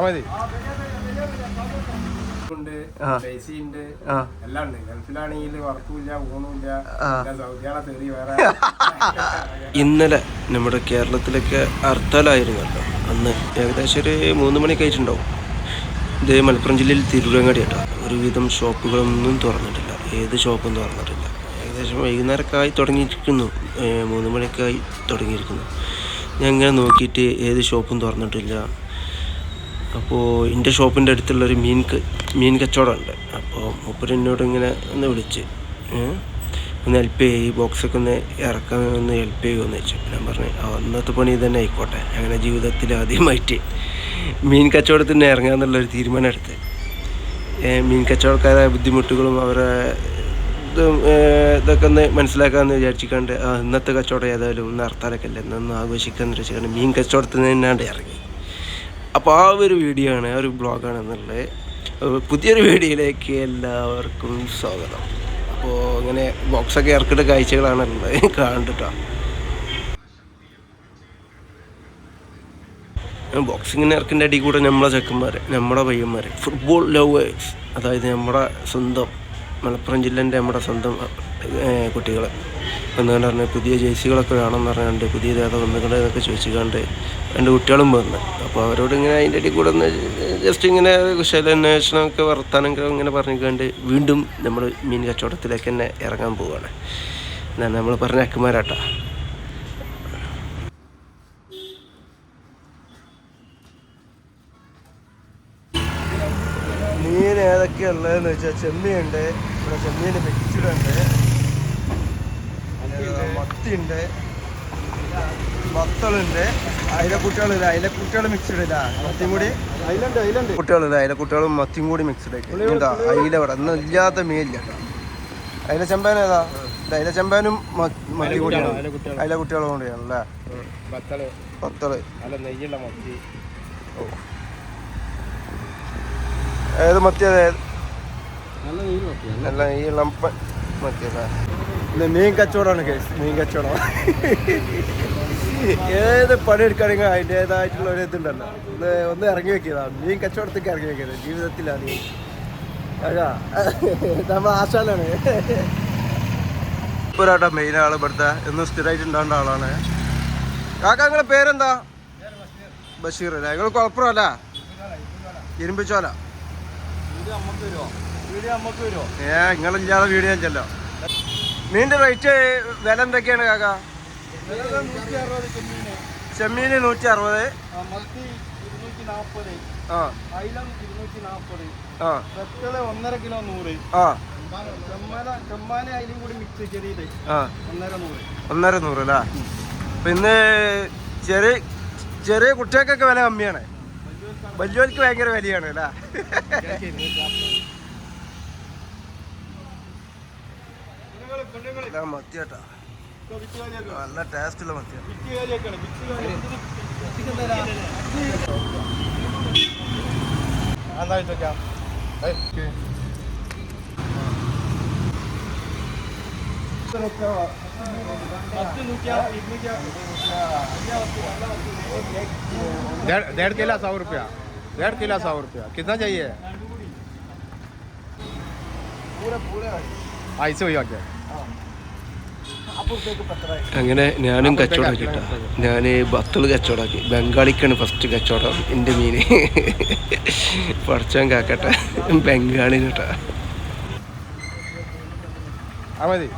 മതി. ഉണ്ട്. ഉണ്ട് എല്ലാം ഉണ്ട്. ഗൾഫിലാണെങ്കിൽ വർക്കുമില്ല ഊണുമില്ല ആ. പിന്നെ സൗദിയാളെ തെറി വേറെ. ഇന്നലെ നമ്മുടെ കേരളത്തിലൊക്കെ ഹർത്താലായിരുന്നല്ലോ. അന്ന് ഏകദേശം ഒരു മൂന്ന് മണിയൊക്കെ ആയിട്ടുണ്ടാവും. ഇത് മലപ്പുറം ജില്ലയിൽ തിരുവങ്ങാടി കേട്ടോ ഒരുവിധം ഷോപ്പുകളൊന്നും തുറന്നിട്ടില്ല. ഏത് ഷോപ്പും തുറന്നിട്ടില്ല. ഏകദേശം വൈകുന്നേരക്കായി ആയി തുടങ്ങിയിരിക്കുന്നു. മൂന്ന് മണിയൊക്കെ ആയി തുടങ്ങിയിരിക്കുന്നു. ഞാൻ ഇങ്ങനെ നോക്കിയിട്ട് ഏത് ഷോപ്പും തുറന്നിട്ടില്ല. അപ്പോൾ എന്റെ ഷോപ്പിന്റെ അടുത്തുള്ളൊരു മീൻ മീൻ കച്ചവടം ഉണ്ട് അപ്പോൾ മൂപ്പര് എന്നോട് ഇങ്ങനെ ഒന്ന് വിളിച്ച്? ഒന്ന് ഹെൽപ്പ് ചെയ്യ് ഈ ബോക്സൊക്കെ ഒന്ന് ഇറക്കാൻ ഒന്ന് ഹെൽപ്പ് ചെയ്യുമെന്ന് വെച്ചു ഞാൻ പറഞ്ഞു അന്നത്തെ പണി തന്നെ ആയിക്കോട്ടെ. അങ്ങനെ ജീവിതത്തിൽ ആദ്യമായിട്ട് മീൻ കച്ചവടത്തിന് ഇറങ്ങാന്നുള്ളൊരു തീരുമാനം എടുത്ത്. മീൻ കച്ചവടക്കാരായ ബുദ്ധിമുട്ടുകളും അവരെ ഇതും ഇതൊക്കെ ഒന്ന് മനസ്സിലാക്കാമെന്ന് വിചാരിച്ചിക്കാണ്ട് ഇന്നത്തെ കച്ചവടം ഏതായാലും ഒന്ന് ഹർത്താലൊക്കെ അല്ല? എന്നൊന്ന് ആഘോഷിക്കാമെന്ന് വെച്ചിട്ട് മീൻ കച്ചവടത്തിന് തന്നെയാണ്ട് ഇറങ്ങി അപ്പോൾ ആ ഒരു വീഡിയോ ആണ് ആ ഒരു ബ്ലോഗാണ് എന്നുള്ളത്. പുതിയൊരു വീഡിയോയിലേക്ക് എല്ലാവർക്കും സ്വാഗതം. അപ്പോൾ ഇങ്ങനെ ബോക്സൊക്കെ ഇറക്കിയിട്ട് കാഴ്ചകളാണ് ഉള്ളത്. കണ്ടിട്ടോ ബോക്സിങ്ങിന് ഇറക്കിന്റെ അടി കൂടെ നമ്മളെ ചെക്കന്മാർ നമ്മുടെ പയ്യന്മാർ ഫുട്ബോൾ ലവേഴ്സ് അതായത് നമ്മുടെ സ്വന്തം മലപ്പുറം ജില്ലേന്റെ നമ്മുടെ സ്വന്തം കുട്ടികൾ എന്നുകൊണ്ട് പറഞ്ഞാൽ പുതിയ ജേഴ്സികളൊക്കെ വേണമെന്ന് പറഞ്ഞുകൊണ്ട് പുതിയ ഏതാ വന്നുകൊണ്ട് എന്നൊക്കെ ചോദിച്ചുകൊണ്ട് രണ്ട് കുട്ടികളും വന്നു. അപ്പോൾ അവരോട് ഇങ്ങനെ അതിന്റെ ഇടയിൽ കൂടെ ഒന്ന് ജസ്റ്റ് ഇങ്ങനെ കുശലാന്വേഷണമൊക്കെ വർത്താനൊക്കെ ഇങ്ങനെ പറഞ്ഞുകൊണ്ട് വീണ്ടും നമ്മൾ മീൻ കച്ചവടത്തിലേക്ക് തന്നെ ഇറങ്ങാൻ പോവുകയാണ് എന്നാൽ നമ്മൾ പറഞ്ഞ അക്കന്മാരാട്ടാ മീൻ ഏതൊക്കെയാ ഉള്ളതെന്ന് വെച്ചാൽ ചെമ്മീനുണ്ട് ഇവിടെ ചെമ്മീന് മെച്ചിടുണ്ട് മത്തിയുണ്ട് വത്തളുണ്ട് അയിലക്കുട്ടികളില്ല അയിലക്കുട്ടികൾ മിക്സ്ഡ് ഇല്ല മത്തിയും കൂടി? അയിലുണ്ട് അയിലുണ്ട്. കുട്ടികളില്ല അയിലക്കുട്ടികളും മത്തിയും കൂടി മിക്സ്ഡ് എന്താ അയില ഇവിടെ ഒന്നും ഇല്ലാത്ത മീനില്ല അയില ചെമ്പാൻ ഏതാ? അയില ചെമ്പാനും മത്തി കൂടിയാണ്. അയില കുട്ടികളും കൂടിയാണ് അല്ലേ വത്തൾ. നല്ല നെയ്യുള്ള മത്തി. ഏത് മത്തി അതെ നല്ല ഈ ലംപ മത്തിയല്ലേ ഇത് മീൻ കച്ചവടമാണ് കേസ് മീൻ കച്ചവടം. ഏത് പണി എടുക്കുകയാണെങ്കിൽ അതിന്റേതായിട്ടുള്ള ഒരു ഇതുണ്ടല്ലോ. ഇത് ഒന്ന് ഇറങ്ങി വെക്കിയതാണ് മീൻ കച്ചവടത്തേക്ക് ഇറങ്ങി വെക്കിയത്. ജീവിതത്തിലാണ് അതാ. നമ്മൾ ആശാനാണ്. ഇപ്പോഴാട്ടോ മെയിൻ ആൾ ഇവിടുത്തെ. എന്നും സ്ഥിരമായിട്ട് ഉണ്ടാവേണ്ട ആളാണ്. കാക്ക നിങ്ങളെ പേരെന്താ? ബഷീർ. അല്ലേ? നിങ്ങൾ കുഴപ്പമില്ല ഇരുമ്പിച്ചോല. വരുമോ ഏ നിങ്ങളില്ലാതെ വീഡിയോ ചെല്ലോ. മീനിന്റെ റേറ്റ് വില എന്തൊക്കെയാണ് കാക്ക? ചെമ്മീന്. നൂറ്റി അറുപത് ആ ആ. ഒന്നര കിലോ ആ. നൂറ്. ഒന്നര നൂറ് അല്ലേ? പിന്നെ ചെറിയ ചെറിയ കുട്ടികൾക്കൊക്കെ വില കമ്മിയാണ്. വലിയവർക്ക് ഭയങ്കര വിലയാണ് അല്ലേ? ഇതാ മത്തി കേട്ടോ നല്ല ടേസ്റ്റുള്ള മത്തിയാണ് डेढ़ डेढ़ किलो सौ रुपया डेढ़ किलो सौ रुपया कितना चाहिए ऐसे हुई आगे അങ്ങനെ ഞാനും കച്ചവടമാക്കി കേട്ടോ ഞാൻ ബത്തൾ കച്ചവടമാക്കി. ബംഗാളിക്കാണ് ഫസ്റ്റ് കച്ചവടം എന്റെ മീൻ പഠിച്ചാൻ കാക്കട്ടെ. ബംഗാളിന് കേട്ടോ മതി.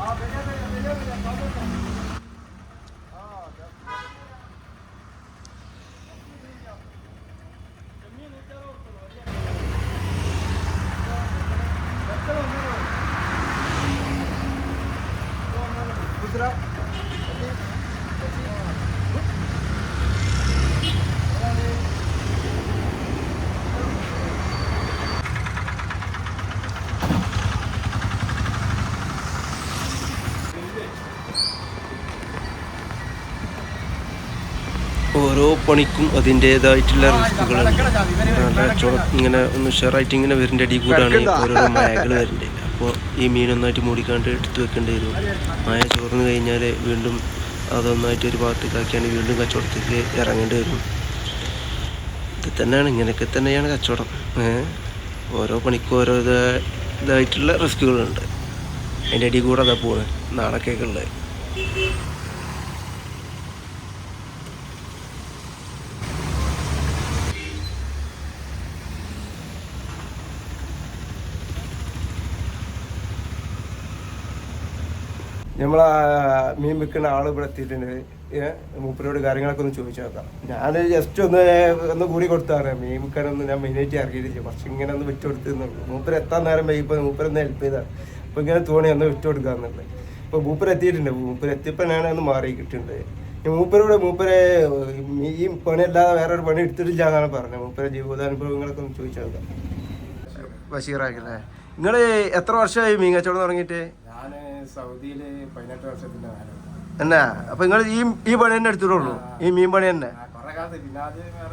ഓരോ പണിക്കും അതിന്റേതായിട്ടുള്ള കച്ചവടം ഇങ്ങനെ ഒന്ന് ഉഷാറായിട്ട് ഇങ്ങനെ വരുന്ന അടി കൂടാണ് ഓരോ മയകൾ വരുന്നുണ്ട് അപ്പോൾ ഈ മീൻ ഒന്നായിട്ട് മൂടിക്കാണ്ട് എടുത്ത് വെക്കേണ്ടി വരും. മായ ചോർന്ന് കഴിഞ്ഞാൽ വീണ്ടും അതൊന്നായിട്ട് ഒരു ഭാഗത്തേക്കാക്കിയാണ് വീണ്ടും കച്ചവടത്തേക്ക് ഇറങ്ങേണ്ടി വരും. ഇത് തന്നെയാണ് ഇങ്ങനെയൊക്കെ തന്നെയാണ് കച്ചവടം. ഓരോ പണിക്കും ഓരോ ഇതായിട്ടുള്ള റിസ്കുകളുണ്ട് അതിന്റെ അടി കൂടെ അതാ നാളേക്കൊക്കെ ഉള്ളത്. നമ്മളെ മീൻ വിൽക്കുന്ന ആൾ ഇവിടെ എത്തിയിട്ടുണ്ട്. മൂപ്പരോട് കാര്യങ്ങളൊക്കെ ഒന്ന് ചോദിച്ചു നോക്കാം. ഞാൻ ജസ്റ്റ് ഒന്ന് ഒന്ന് കൂടി കൊടുത്താണ് മീൻ വിൽക്കാനൊന്നും ഞാൻ മെയിനായിട്ട് ഇറങ്ങിയിട്ടില്ല. പക്ഷെ ഇങ്ങനെ ഒന്ന് വിറ്റ് കൊടുത്തിരുന്നുള്ളൂ മൂപ്പർ എത്താൻ നേരം വൈകിപ്പോൾ മൂപ്പരൊന്ന് ഹെൽപ്പ് ചെയ്താണ് അപ്പോൾ ഇങ്ങനെ തോണി ഒന്ന് വിറ്റ് കൊടുക്കാന്നുള്ളത് ഇപ്പോൾ മൂപ്പർ എത്തിയിട്ടുണ്ട്. മൂപ്പർ എത്തിയപ്പോൾ ഞാൻ ഒന്ന് മാറി കിട്ടുന്നുണ്ട് ഈ മൂപ്പരോട് മൂപ്പരെ ഈ പണിയല്ലാതെ വേറെ ഒരു പണി എടുത്തിട്ടില്ല എന്നാണ് പറഞ്ഞത്. മൂപ്പരെ ജീവിതാനുഭവങ്ങളൊക്കെ ഒന്ന് ചോദിച്ചു നോക്കാം. ബഷീറാക്കല്ലേ നിങ്ങൾ എത്ര വർഷമായി മീൻ കച്ചവടം തുടങ്ങിയിട്ട്? ഞാൻ സൗദിയിൽ പതിനെട്ട് വർഷത്തിന്റെ കാലം. എന്നാ? അപ്പൊ നിങ്ങൾ ഈ ഈ പണി തന്നെ എടുത്തിട്ടുള്ളൂ? ഈ മീൻ പണി തന്നെ?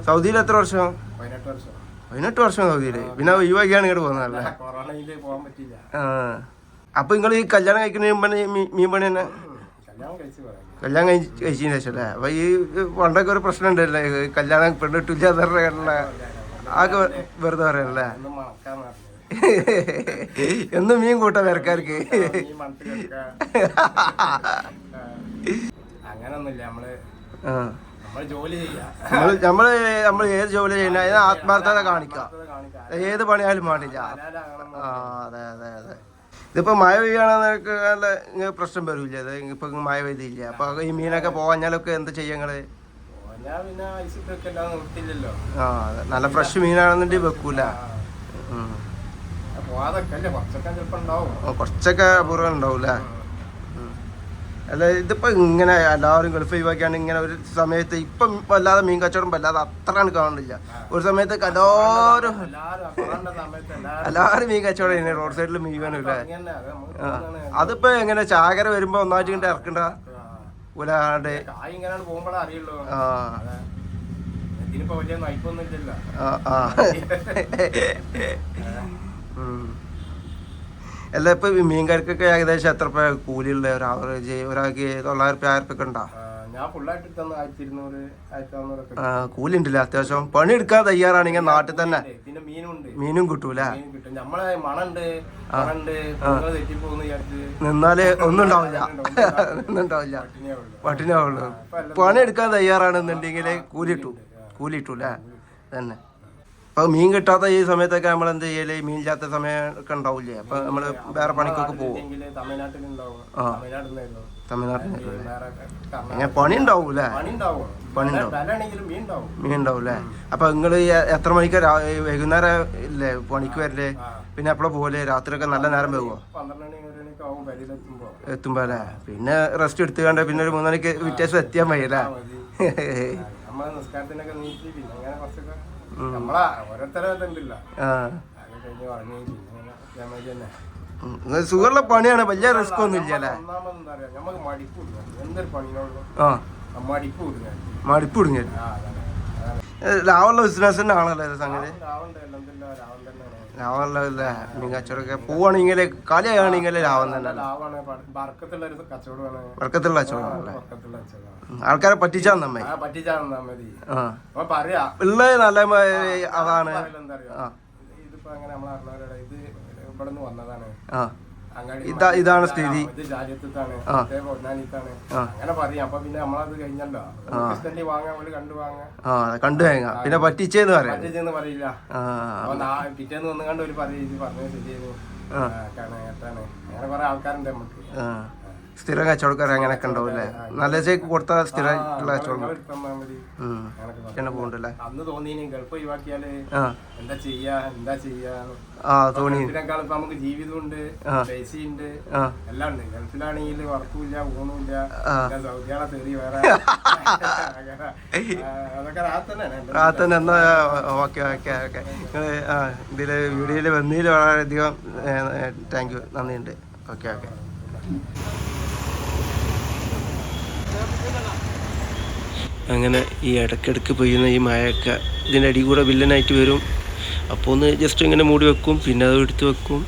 സൗദിയിൽ എത്ര വർഷം? പതിനെട്ട് വർഷം. പതിനെട്ട് വർഷം സൗദിയിൽ. പിന്നെ ഒഴിവാക്കിയാണ് ഇങ്ങോട്ട് പോകുന്നതല്ലേ കൊറോണയിൽ പോകാൻ പറ്റില്ല അപ്പൊ നിങ്ങൾ ഈ കല്യാണം കഴിക്കുന്ന മീൻ പണി തന്നെ? കല്യാണം കഴിച്ചതിന് ശേഷം അല്ലേ? അപ്പൊ ഈ പണ്ടൊക്കെ ഒരു പ്രശ്നം ഉണ്ടല്ലേ? കല്യാണം പെണ്ണിട്ടില്ല എന്നുള്ള ആകെ വെറുതെ പറയാനല്ലേ എന്നും മീൻ കൂട്ട കിടക്കുക അങ്ങനൊന്നുമില്ല നമ്മൾ നമ്മൾ നമ്മൾ ഏത് ജോലി ചെയ്യുന്ന അതിന് ആത്മാർത്ഥത കാണിക്കാം. അത് കാണിക്കാം. ഏത് പണിയാലും പാടില്ല ആ അതെ അതെ അതെ. ഇതിപ്പോ മഴ പെയ്യാണെന്നൊക്കെ നല്ല പ്രശ്നം വരില്ല? ഇപ്പൊ മഴ പെയ്തില്ല? അപ്പൊ ഈ മീനൊക്കെ പോവാഞ്ഞാലൊക്കെ എന്താ ചെയ്യങ്ങൾ ആ നല്ല ഫ്രഷ് മീനാണെന്നുണ്ടെങ്കിൽ വെക്കൂല. കുറച്ചൊക്കെ ഉണ്ടാവും. അപൂർവം ഉണ്ടാവൂല. അല്ല ഇതിപ്പോ ഇങ്ങനെ എല്ലാവരും ഗൾഫ് ഒഴിവാക്കിയാണ് ഇങ്ങനെ ഒരു സമയത്ത് ഇപ്പൊ വല്ലാതെ മീൻ കച്ചവടം വല്ലാതെ അത്രയാണ് കാണുന്നില്ല. ഒരു സമയത്ത് എല്ലാവരും എല്ലാവരും മീൻ കച്ചവടം റോഡ് സൈഡിൽ മീൻ നമുക്ക് അതിപ്പോ എങ്ങനെ ചാകര വരുമ്പോ ഒന്നായിട്ട് കണ്ട് ഇറക്കണ്ട? ഒരാളുടെ ഉലാണ്ട് ആ. ഇതിനിപ്പോ വലിയ നയിപ്പൊന്നും ഇല്ലല്ലോ. ആ. അല്ല ഇപ്പൊ മീൻകാർക്കൊക്കെ ഏകദേശം എത്ര രൂപ കൂലിയുള്ള ഒരു ആവറേജ് ഒരാൾക്ക് തൊള്ളായിരം രൂപ ആയിരം രൂപ ഉണ്ടോ? കൂലി ഉണ്ടല്ലേ അത്യാവശ്യം. പണി എടുക്കാൻ തയ്യാറാണെങ്കിൽ നാട്ടിൽ തന്നെ. മീനും കിട്ടൂല? നിന്നാൽ ഒന്നും ഉണ്ടാവില്ല. ഒന്നും ഉണ്ടാവില്ല പട്ടിണിയേ പട്ടിനാവുള്ളൂ പണി എടുക്കാൻ തയ്യാറാണെന്നുണ്ടെങ്കിൽ കൂലി ഇട്ടു കൂലി കിട്ടൂല? തന്നെ. അപ്പൊ മീൻ കിട്ടാത്ത ഈ സമയത്തൊക്കെ നമ്മൾ എന്ത് ചെയ്യൽ? മീൻ ഇല്ലാത്ത സമയമൊക്കെ ഉണ്ടാവില്ലേ? അപ്പൊ നമ്മൾ വേറെ പണിക്കൊക്കെ പോകും ആ. തമിഴ്നാട്ടിൽ പണി ഉണ്ടാവും പണി ഉണ്ടാവും. മീൻ ഉണ്ടാവും അല്ലേ അപ്പൊ നിങ്ങൾ എത്ര മണിക്ക് വൈകുന്നേരം ഇല്ലേ? പണിക്ക് വരില്ലേ. പിന്നെ എപ്പോഴാ പോലെ രാത്രിയൊക്കെ നല്ല നേരം പോകുമോ എത്തുമ്പോ അല്ലേ? പിന്നെ റെസ്റ്റ് എടുത്തുകൊണ്ട് പിന്നെ ഒരു മൂന്നരക്ക് വ്യത്യാസം എത്തിയാൽ മതി അല്ലേ? നമ്മളെ ഓരോരുത്തരെ ഇതുണ്ടല്ല. സുഖമുള്ള പണിയാണ് വലിയ റിസ്ക് ഒന്നും ഇല്ല അല്ലേ മടിപ്പ് അതാണ്. ലാഭമുള്ള ബിസിനസ് തന്നെ ആണല്ലോ സംഗതി രാവണ്ട എന്തില്ല രാവൺ തന്നെയാണ് ലാഭമുള്ള ഇല്ലേ മീൻ കച്ചവടമൊക്കെ പോവാണെങ്കിൽ ലാഭം തന്നെ വർക്കത്തുള്ള കച്ചവടമാണല്ലേ. ആൾക്കാരെ പറ്റിച്ചാൽ നമ്മെ പറ്റിച്ചാന്നാ ആ. അപ്പൊ നല്ല അതാണ്. ഇതിപ്പോ അങ്ങനെ നമ്മളെ അറിഞ്ഞവരുടെ ഇത് ഇവിടെ നിന്ന് വന്നതാണ്. ആ. ഇതാ ഇതാണ് സ്ഥിതി. ആ. കണ്ടു തേങ്ങ പിന്നെ പറ്റിച്ചേന്ന് പറയാം പറയില്ല. പിറ്റേന്ന് വന്നു കണ്ട് ഒരു പറയും പറഞ്ഞു അങ്ങനെ കുറെ ആൾക്കാരുണ്ട് നമുക്ക് ആ. സ്ഥിരം കച്ചവടക്കാർ അങ്ങനെയൊക്കെ ഉണ്ടാവും അല്ലേ? നല്ല ചേക്ക് കൊടുത്താൽ സ്ഥിരമായിട്ടുള്ള കച്ചവടം. പിന്നെ പോകണ്ടല്ലേ? അന്ന് ഗൾഫ് ഒഴിവാക്കിയാൽ എന്താ ചെയ്യാ എന്താ ചെയ്യാ? ആ ഇപ്പൊ നമുക്ക് ജീവിതമുണ്ട് എല്ലാം ഉണ്ട്. ഗൾഫിലാണെങ്കിൽ വർക്കുമില്ല ഊണുമില്ല ആ. പിന്നെ സൗദിയാളെ തെറി വേറെ. അങ്ങനെ, അതൊക്കെ തന്നെ. എന്നാ ഓക്കെ ഓക്കെ ഓക്കെ. ഇതിൽ വീഡിയോയിൽ വന്നതിൽ വളരെയധികം താങ്ക് യു. നന്ദിയുണ്ട്. Okay okay. അങ്ങനെ ഈ ഇടയ്ക്കിടയ്ക്ക് പെയ്യുന്ന ഈ മഴയൊക്കെ ഇതിന്റെ അടി കൂടെ വില്ലനായിട്ട് വരും. അപ്പോൾ ഒന്ന് ജസ്റ്റ് ഇങ്ങനെ മൂടി വെക്കും പിന്നെ അത് എടുത്ത് വെക്കും.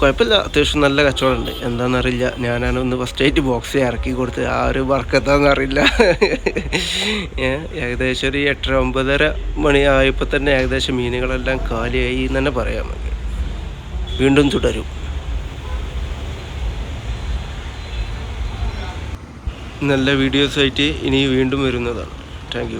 കുഴപ്പമില്ല. അത്യാവശ്യം നല്ല കച്ചവടമുണ്ട്. എന്താണെന്നറിയില്ല. ഞാനാണ് ഒന്ന് ഫസ്റ്റ് ആയിട്ട് ബോക്സ് ഇറക്കി കൊടുത്ത് ആ ഒരു വർക്കത്താണെന്നറിയില്ല അറിയില്ല. ഏകദേശം ഒരു എട്ടര ഒമ്പതര മണി ആയപ്പോൾ തന്നെ ഏകദേശം മീനുകളെല്ലാം കാലിയായി എന്ന് തന്നെ പറയാം വീണ്ടും തുടരും. നല്ല വീഡിയോസായിട്ട് ഇനി വീണ്ടും വരുന്നതാണ്. താങ്ക്